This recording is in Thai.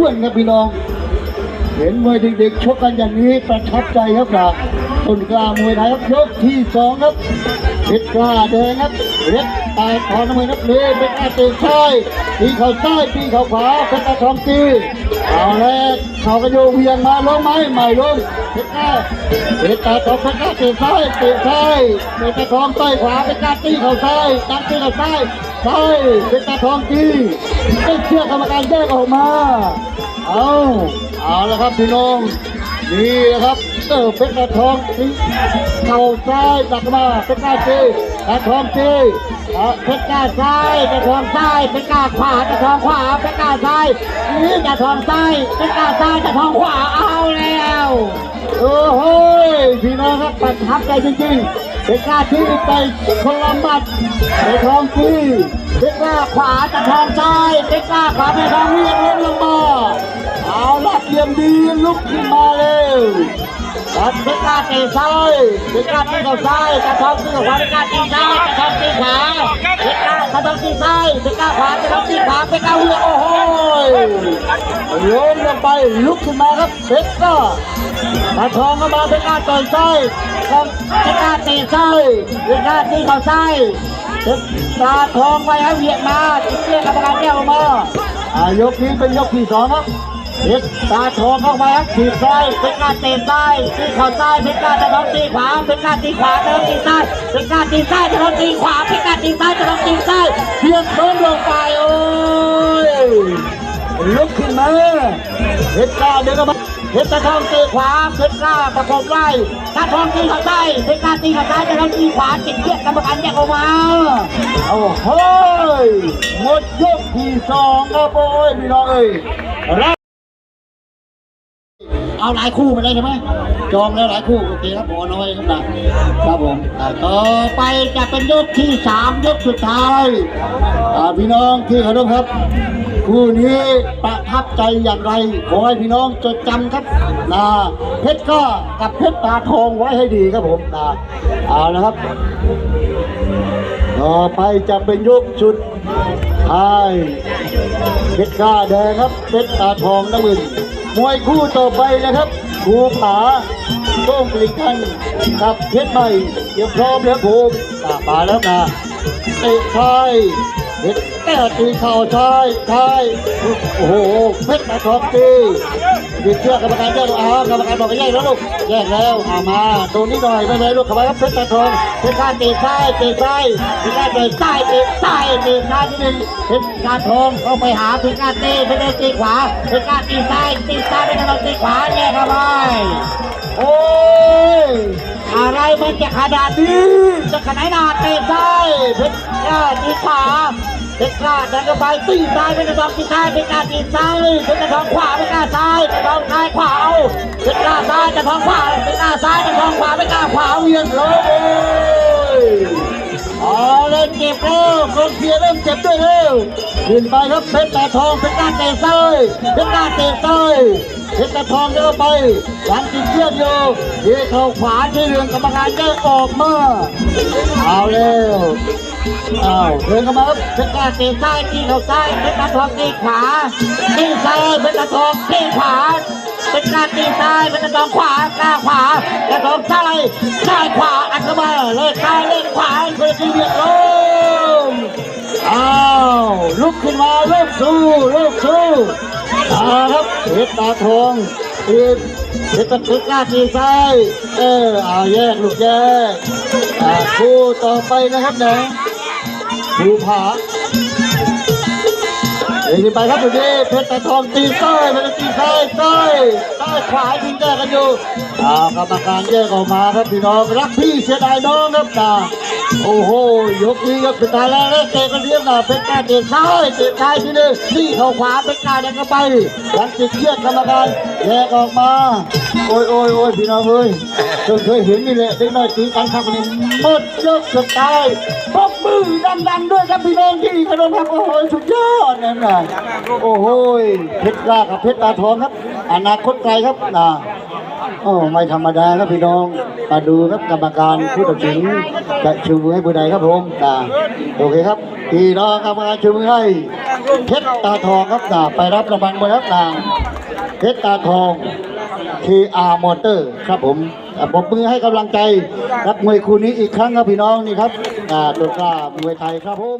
ช่วยครับพี่น้อง เห็นมวยเด็กๆชกกันอย่างนี้ประทับใจครับจากต้นกล้ามวยไทยครับยกที่สองครับเพชรกล้าแดงครับเล็กตายทอน้ำมือนับเลยเป็นอาเตะซ้ายตีเข่าซ้ายตีเข่าขวาเพชรตาทองตีเอาแล้วเขากระโยงเวียงมาลงไหมไม่ลงเพชรกล้าเพชรตาทองเพชรกล้าเตะซ้ายเตะซ้ายเพชรตาทองใต่อยขวาเพชรกล้าตีเข่าซ้ายตั้งตีเข่าซ้ายซ้ายเพชรตาทองตีไม่เชื่อกรรมการแยกออกมา เอาเอาละครับพี่น้องนี่นะครับเออเพชรตาทองตีเข่าซ้ายตักมาเพชรกล้าตีตาทองตีเพชรกล้าซ้ายตาทองซ้ายเพชรกล้าขวาตาทองขวาเพชรกล้าซ้ายนี่ตาทองซ้ายเพชรกล้าซ้ายตาทองขวาเอาแล้วโอ้โหพี่น้องครับประทับใจจริงๆเพชรกล้าที่ไปคนละมัดตาทองตีเพชรกล้าขวาตาทองซ้ายเพชรกล้าขวาตาทองเวียงล้มลงมาเอา ละเตรียมดีลุกขึ้นมาเลยตัดเพชรกล้าเตะซ้ายเพชรกล้าตีเข้าซ้ายตะทองตีขวาเพชรกล้าตีซ้ายตะทองตีขวาเพชรกล้าตะทองตีซ้ายเพชรกล้าขวาตะทองตีขวาเพชรกล้าเวียงโอ้โหล้มลงไปลุกขึ้นมาครับเพชรกล้าตะทองเข้ามาเพชรกล้าต่อยซ้ายเพชรกล้าเตะซ้ายเพชรกล้าตีเข้าซ้ายเพชรตาทองไปให้เวียงมาจิ้มเรียกกรรมการแก้วออกมาอ่ายกนี้เป็นยกที่สองครับ เพชรตาทองเข้ามาครับถีบซ้ายเพชรกล้าเตะซ้ายตีเข่าซ้ายเพชรกล้าจะท้องตีขวาเพชรกล้าตีขวาจะท้องตีซ้ายเพชรกล้าตีซ้ายจะท้องตีขวาเพชรกล้าตีซ้ายจะท้องตีซ้ายเพียงโดนลงไปโอ้ยลุกขึ้นมาเพชรกล้าเดินเข้ามาเพชรตาทองตะขวาเพชรกล้าประกบไล่ตาทองตีข่าซ้เพชรกล้าตีข่าซ้จะท้องตีขวาติดเชือกกรรมการแยกออกมาโอ้โหหมดยกที่สองครับโอ้ยพี่น้องเอ้ย เอาหลายคู่มาเลยใช่ไหมจองแล้วหลายคู่โอเคครับหมอน้อยครับนะครับผมต่อไปจะเป็นยกที่สามยกสุดท้ายพี่น้องที่เคารพครับคู่นี้ประทับใจอย่างไรขอให้พี่น้องจดจำครับนะเพชรก็กับเพชรตาทองไว้ให้ดีครับผมนะเอาละครับ ต่อไปจะเป็นยกชุดท้ายเพชรก้าแดงครับเพชรตาทองน้ำเงิน มวยคู่ต่อไปนะครับภูผาโต้งกลิกันกับเพชรใหม่เตรียมพร้อมแล้วผมอ่ามาแล้วนะเตะชาย ตีเข่าชายชายโอ้โหเพชรตาทองตีดีเชื่อกรรมการแยกอ่ากรรมการบอกไปแยกแล้วลูกแยกแล้วเอามาตรงนี้หน่อยไม่เป็นไรลูกข้ามาครับเพชรตาทองเพชรกล้าตีซ้ายตีซ้ายเพชรกล้าตีซ้ายตีซ้ายตีซ้ายที่หนึ่งเพชรกล้าทองเข้าไปหาเพชรกล้าตีเพชรกล้าตีขวาเพชรกล้าตีซ้ายตีซ้ายเพชรกล้าตีขวาแยกเข้าไปโอ้ยอะไรมันจะขนาดนี้จะขนาดหนาเตะซ้ายเพชรกล้าตีขวา เพชรกลาดดันเข้าไปตีซ้ายเป็นกรทองตีซ้ายเป็นกาตีซ้ายเป็นกระทองขวาเป็นกาซ้ายกระทองซ้ายขวาเอาเพชรกลาซ้ายกระทองขวาเป็นกาซ้ายกระทองขวาเป็นกาขวาเวียนเลย เอาเลยเจ็บแล้วกองเชียเริ่มเจ็บด้วยเร็วขึ้นไปครับเพชรตาทองเพชรกล้าเตะซ้ายเพชรกล้าเตะซ้ายเพชรตาทองเดินไปหลังติดเชือกอยู่เดีเข่าขวาที่เรืองกรรมการแยกออกมาเอาเร็วเอาเดินเข้ามาครับเพชรกาเตะซ้ายตีเข่าซ้ายเพชรตาทองตีขวาตีซ้ายเพชรตาทองตีขวา เพชรกล้าตีซ้ายเพชรตองขวากล้าขวาตาทองซ้ายซ้ายขวาอัดเข้ามาเลยซ้ายเลยขวาคนที่เบียดลงอ้าวลุกขึ้นมาลุกสู้ลุกสู้อาครับเพชรตาทองตีเพชรตาเพชรกล้าตีซ้ายเออเอาแยกลูกแยกคู่ต่อไปนะครับนะภูผา เดินไปครับตรงนี้เพชรตาทองตีซ้ายเป็นตีซ้ายซ้ายซ้ายขวายิงแยกกันอยู่อ่ากรรมการแยกออกมาครับพี่น้องรักพี่เสียดายน้องครับตาโอ้โหยกนี้ก็สุดท้าแล้วแล้วเตะกันเรียบนะเพชรกล้าเตะซ้ายเตะซ้ายทีนึงนี่เขาขวาเพชรกล้าเดินเข้าไปหลังติดเชือกกรรมการแยกออกมา โอ้ยโอ้ยโอ้ยพี่น้องเอ้ยเคยเคยเห็นนี่แหละเด็กน้อยตีกันครับวันนี้หมดยกสุดท้ายปรบมือดังๆด้วยครับพี่น้องที่กระโดดครับโอ้โหสุดยอดนั่นน่ะโอ้โหเพชรกล้ากับเพชรตาทองครับ อนาคตไกลครับนะโอ้ไม่ธรรมดาครับพี่น้องมาดูครับกรรมการผู้ตัดสินจะชูมือให้ผู้ใดครับผมนะโอเคครับพี่น้องกรรมการชูมือให้เพชรตาทองครับอ่าไปรับรางวัลครับนางเพชรตาทอง KR Motor ครับผมปรบมือให้กำลังใจรับมวยคู่นี้อีกครั้งครับพี่น้องนี่ครับอ่าตัวกล้ามวยไทยครับผม